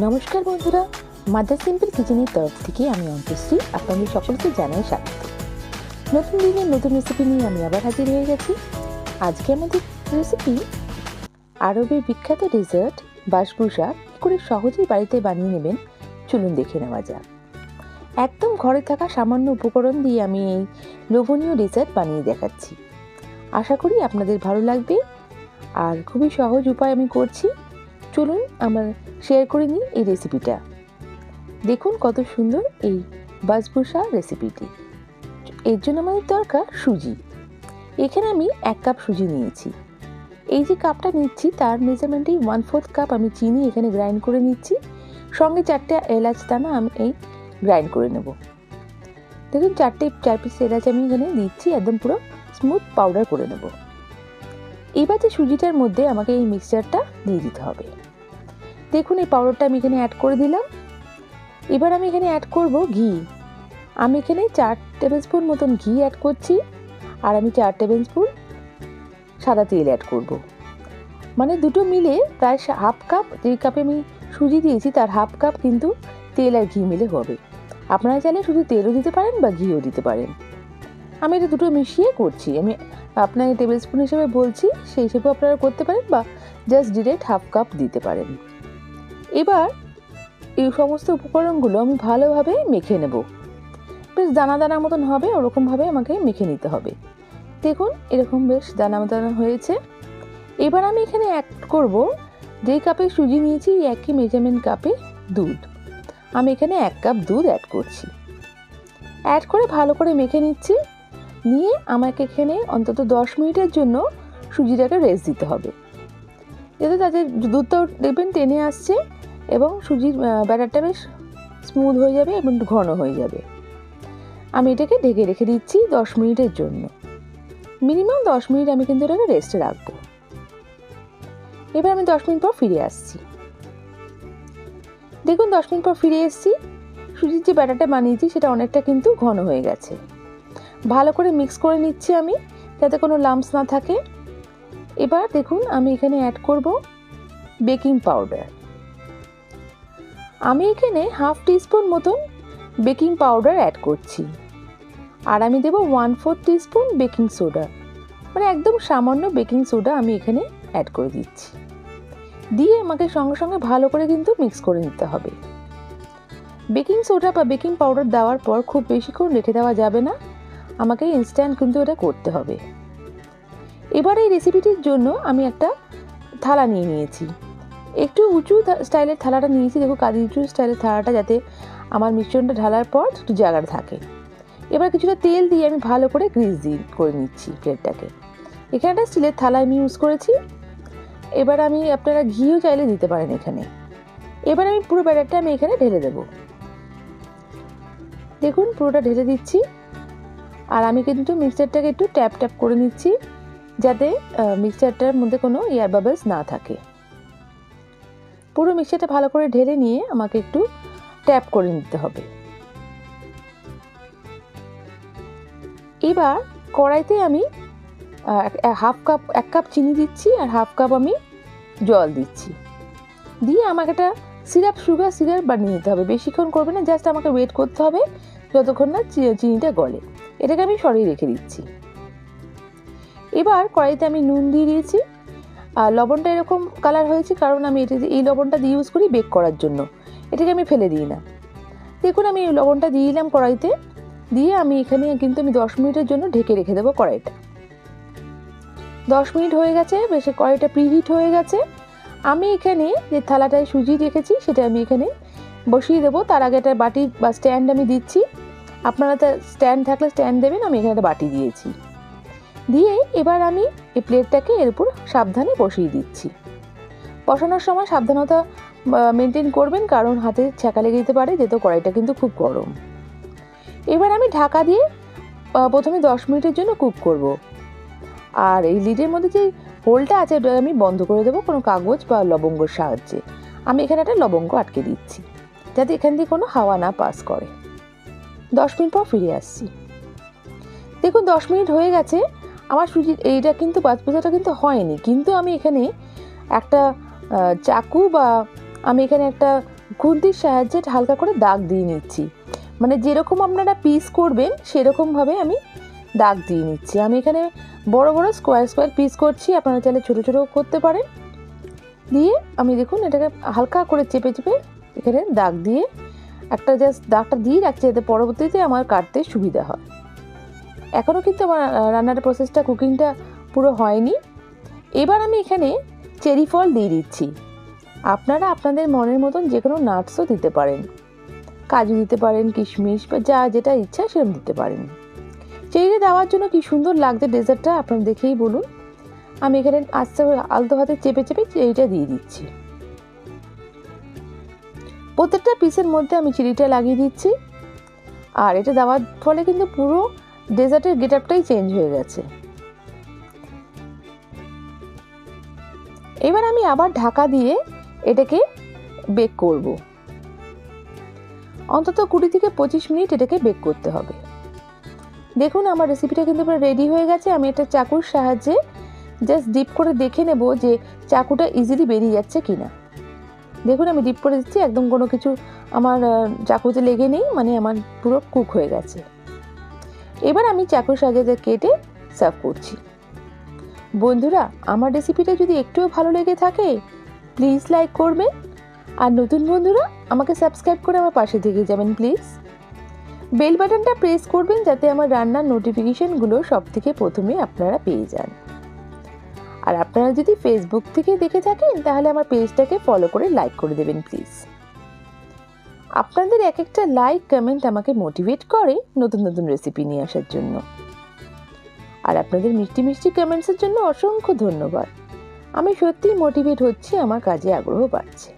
নমস্কার বন্ধুরা mother simple কিচেনের তরফ থেকে আমি অন্তশ্রী আপনাদের সকলকে জানাই স্বাগত। নতুন দিনের নতুন রেসিপি নিয়ে আমি আবার হাজির হয়ে গেছি। আজকে আমাদের রেসিপি আরবের বিখ্যাত ডেজার্ট কী করে সহজেই বাড়িতে বানিয়ে নেবেন। চলুন দেখে নেওয়া যাক। একদম ঘরে থাকা সামান্য উপকরণ দিয়ে আমি এই লোভনীয় ডেজার্ট বানিয়ে দেখাচ্ছি। আশা করি আপনাদের ভালো লাগবে। আর খুবই সহজ উপায় আমি করছি। চলুন আমার শেয়ার করে নিই এই রেসিপিটা দেখুন কত সুন্দর এই বাসবুসা রেসিপিটি এর জন্য আমাদের দরকার সুজি। এখানে আমি এক কাপ সুজি নিয়েছি। এই যে কাপটা নিচ্ছি, তার মেজারমেন্টেই ওয়ান ফোর্থ কাপ আমি চিনি এখানে গ্রাইন্ড করে নিচ্ছি। সঙ্গে চারটে এলাচ দানা আমি এই গ্রাইন্ড করে নেব। দেখুন, চারটে, চার পিস এলাচ আমি এখানে দিচ্ছি, একদম পুরো স্মুথ পাউডার করে নেব। এবার যে সুজিটার মধ্যে আমাকে এই মিক্সচারটা দিয়ে দিতে হবে। দেখুন, এই পাউডারটা আমি এখানে অ্যাড করে দিলাম। এবার আমি এখানে অ্যাড করব ঘি। আমি এখানে চার টেবিল স্পুন মতন ঘি অ্যাড করছি আর আমি চার টেবিল স্পুন সাদা তেল অ্যাড করব। মানে দুটো মিলে প্রায় হাফ কাপ যেই কাপে আমি সুজি দিয়েছি, তার হাফ কাপ কিন্তু তেল আর ঘি মিলে হবে। আপনারা চাইলে শুধু তেলও দিতে পারেন বা ঘিও দিতে পারেন। আমি এটা দুটো মিশিয়ে করছি। আমি আপনাকে টেবিল স্পুন হিসেবে বলছি, সেই হিসেবেও আপনারা করতে পারেন বা জাস্ট ডিরেক্ট হাফ কাপ দিতে পারেন। এবার এই সমস্ত উপকরণগুলো আমি ভালোভাবে মেখে নেব। বেশ দানা দানা মতন হবে, ওরকমভাবে আমাকে মেখে নিতে হবে। দেখুন, এরকম বেশ দানা দানা হয়েছে। এবার আমি এখানে অ্যাড করব যেই কাপে সুজি নিয়েছি একই মেজারমেন্ট কাপে দুধ। আমি এখানে এক কাপ দুধ অ্যাড করছি। অ্যাড করে ভালো করে মেখে নিচ্ছি। নিয়ে আমাকে এখানে অন্তত দশ মিনিটের জন্য সুজিটাকে রেস্ট দিতে হবে। যাতে তাদের দুধটাও দেখবেন টেনে আসছে এবং সুজির ব্যাটারটা বেশ স্মুথ হয়ে যাবে এবং ঘন হয়ে যাবে। আমি এটাকে ঢেকে রেখে দিচ্ছি দশ মিনিটের জন্য। মিনিমাম দশ মিনিট আমি কিন্তু এটাকে রেস্টে রাখব। এবার আমি দশ মিনিট পর ফিরে আসছি। দেখুন দশ মিনিট পর ফিরে এসেছি। সুজির যে ব্যাটারটা বানিয়েছি সেটা অনেকটা কিন্তু ঘন হয়ে গেছে। ভালো করে মিক্স করে নিচ্ছি আমি, যাতে কোনো লাম্পস না থাকে। এবার দেখুন, আমি এখানে অ্যাড করব বেকিং পাউডার আমি এখানে হাফ টিস্পুন মতন বেকিং পাউডার অ্যাড করছি। আর আমি দেবো one four teaspoon baking soda মানে একদম সামান্য বেকিং সোডা আমি এখানে অ্যাড করে দিচ্ছি। দিয়ে আমাকে সঙ্গে সঙ্গে ভালো করে কিন্তু মিক্স করে নিতে হবে। বেকিং সোডা বা বেকিং পাউডার দেওয়ার পর খুব বেশিক্ষণ রেখে দেওয়া যাবে না। আমাকে ইনস্ট্যান্ট কিন্তু এটা করতে হবে। এবার এই রেসিপিটির জন্য আমি একটা থালা নিয়ে নিয়েছি। একটু উঁচু স্টাইলের থালাটা নিয়েছি। দেখো কাদি উঁচু স্টাইলের থালাটা যাতে আমার মিশ্রণটা ঢালার পর একটু জায়গাটা থাকে। এবার কিছুটা তেল দিয়ে আমি ভালো করে গ্রিস দিয়ে করে নিচ্ছি প্লেটটাকে এখানে একটা স্টিলের থালা আমি ইউজ করেছি। এবার আমি, আপনারা ঘিও চাইলে দিতে পারেন এখানে। এবার আমি পুরো ব্যাটারটা আমি এখানে ঢেলে দেব। দেখুন পুরোটা ঢেলে দিচ্ছি। আর আমি কিন্তু মিক্সচারটাকে একটু ট্যাপ ট্যাপ করে নিচ্ছি যাতে মিক্সচারটার মধ্যে কোনো এয়ার বাবলস না থাকে। পুরো মিক্সচারটা ভালো করে ঢেলে নিয়ে আমাকে একটু ট্যাপ করে নিতে হবে। এবার কড়াইতে আমি হাফ কাপ, এক কাপ চিনি দিচ্ছি আর হাফ কাপ আমি জল দিচ্ছি। দিয়ে আমাকে একটা সিরাপ, সুগার, সিরাপ বানিয়ে নিতে হবে। বেশিক্ষণ করবে না, জাস্ট আমাকে ওয়েট করতে হবে যতক্ষণ না চিনিটা গলে। এটাকে আমি সরিয়ে রেখে দিচ্ছি। এবার কড়াইতে আমি নুন দিয়ে দিয়েছি। আর লবণটা এরকম কালার হয়েছে কারণ আমি এটা এই লবণটা দিয়ে ইউজ করি বেক করার জন্য। এটাকে আমি ফেলে দিই না। দেখুন আমি এই লবণটা দিয়ে দিলাম কড়াইতে। দিয়ে আমি এখানে কিন্তু আমি দশ মিনিটের জন্য ঢেকে রেখে দেবো কড়াইটা। দশ মিনিট হয়ে গেছে, বেশ কড়াইটা প্রিহিট হয়ে গেছে। আমি এখানে যে থালাটায় সুজি রেখেছি, সেটা আমি এখানে বসিয়ে দেবো। তার আগে একটা বাটি বা স্ট্যান্ড আমি দিচ্ছি। আপনারা স্ট্যান্ড থাকলে স্ট্যান্ড দেবেন, আমি এখানে একটা বাটি দিয়েছি। দিয়ে এবার আমি এই প্লেটটাকে এর উপর সাবধানে বসিয়ে দিচ্ছি। বসানোর সময় সাবধানতা মেনটেন করবেন, কারণ হাতে ছ্যাঁকা লেগে যেতে পারে, যেহেতু কড়াইটা কিন্তু খুব গরম। এবার আমি ঢাকা দিয়ে প্রথমে দশ মিনিটের জন্য কুক করব। আর এই লিডের মধ্যে যে হোলটা আছে, ওটা আমি বন্ধ করে দেবো কোনো কাগজ বা লবঙ্গর সাহায্যে। আমি এখানে একটা লবঙ্গ আটকে দিচ্ছি, যাতে এখান দিয়ে কোনো হাওয়া না পাস করে। দশ মিনিট পর ফিরে আসছি। দেখুন, দশ মিনিট হয়ে গেছে। আমার সুজি এইটা কিন্তু পাঁচপোচাটা কিন্তু হয়নি। কিন্তু আমি এখানে একটা চাকু বা আমি এখানে একটা খুন্তির সাহায্যে হালকা করে দাগ দিয়ে নিচ্ছি। মানে যেরকম আপনারা পিস করবেন, সেরকমভাবে আমি দাগ দিয়ে নিচ্ছি। আমি এখানে বড় বড় স্কোয়ার স্কোয়ার পিস করছি। আপনারা চাইলে ছোটো ছোটো করতে পারেন। দিয়ে আমি দেখুন, এটাকে হালকা করে চেপে চেপে এখানে দাগ দিয়ে একটা জাস্ট দাগটা দিয়ে রাখছি যাতে পরবর্তীতে আমার কাটতে সুবিধা হয়। এখনও কিন্তু আমার রান্নার প্রসেসটা কুকিংটা পুরো হয়নি। এবার আমি এখানে চেরি ফল দিয়ে দিচ্ছি। আপনারা আপনাদের মনের মতন যে কোনো নাটসও দিতে পারেন। কাজু দিতে পারেন, কিশমিশ বা যা যেটা ইচ্ছা সেরকম দিতে পারেন। চেরিটা দেওয়ার জন্য কি সুন্দর লাগছে ডেজার্টটা আপনারা দেখেই বলুন। আমি এখানে আস্তে আলতো হাতে চেপে চেপে চেরিটা দিয়ে দিচ্ছি। প্রত্যেকটা পিসের মধ্যে আমি চিনিটা লাগিয়ে দিচ্ছি। আর এটা দেওয়ার ফলে কিন্তু পুরো ডেজার্টের গেট আপটাই চেঞ্জ হয়ে গেছে। এবার আমি আবার ঢাকা দিয়ে এটাকে বেক করব। অন্তত কুড়ি থেকে পঁচিশ মিনিট এটাকে বেক করতে হবে। দেখুন, আমার রেসিপিটা কিন্তু পুরো রেডি হয়ে গেছে। আমি এটা চাকুর সাহায্যে জাস্ট ডিপ করে দেখে নেব যে চাকুটা ইজিলি বেরিয়ে যাচ্ছে কি না দেখুন, আমি ডিপ করে দিচ্ছি, একদম কোনো কিছু আমার চাকুতে লেগে নেই মানে আমার পুরো কুক হয়ে গেছে। এবার আমি চাকুর সাহায্যে কেটে সার্ভ করছি। বন্ধুরা, আমার রেসিপিটা যদি একটুও ভালো লেগে থাকে প্লিজ লাইক করবেন। আর নতুন বন্ধুরা, আমাকে সাবস্ক্রাইব করে আমার পাশে থেকে যাবেন প্লিজ বেল বাটনটা প্রেস করবেন, যাতে আমার রান্নার নোটিফিকেশনগুলো সব থেকে প্রথমে আপনারা পেয়ে যান। আর আপনারা যদি ফেসবুক থেকে দেখে থাকেন, তাহলে আমার পেজটাকে ফলো করে লাইক করে দেবেন প্লিজ আপনাদের এক একটা লাইক কমেন্ট আমাকে মোটিভেট করে নতুন নতুন রেসিপি নিয়ে আসার জন্য। আর আপনাদের মিষ্টি মিষ্টি কমেন্টসের জন্য অসংখ্য ধন্যবাদ। আমি সত্যিই মোটিভেট হচ্ছি, আমার কাজে আগ্রহ বাড়ছে।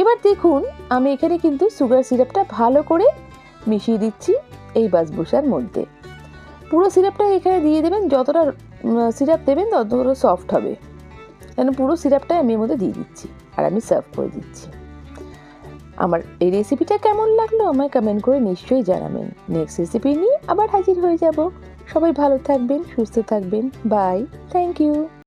এবার দেখুন, আমি এখানে কিন্তু সুগার সিরাপটা ভালো করে মিশিয়ে দিচ্ছি এই বাসবুসার মধ্যে। পুরো সিরাপটা এখানে দিয়ে দেবেন, যতটা সিরাপ দেবেন ততটা সফট হবে। কেন, পুরো সিরাপটাই আমি এর মধ্যে দিয়ে দিচ্ছি, আর আমি সার্ভ করে দিচ্ছি। আমার এই রেসিপিটা কেমন লাগল, আমায় কমেন্ট করে নিশ্চয়ই জানাবেন। নেক্সট রেসিপি নিয়ে আবার হাজির হয়ে যাব। সবাই ভালো থাকবেন, সুস্থ থাকবেন। Bye thank you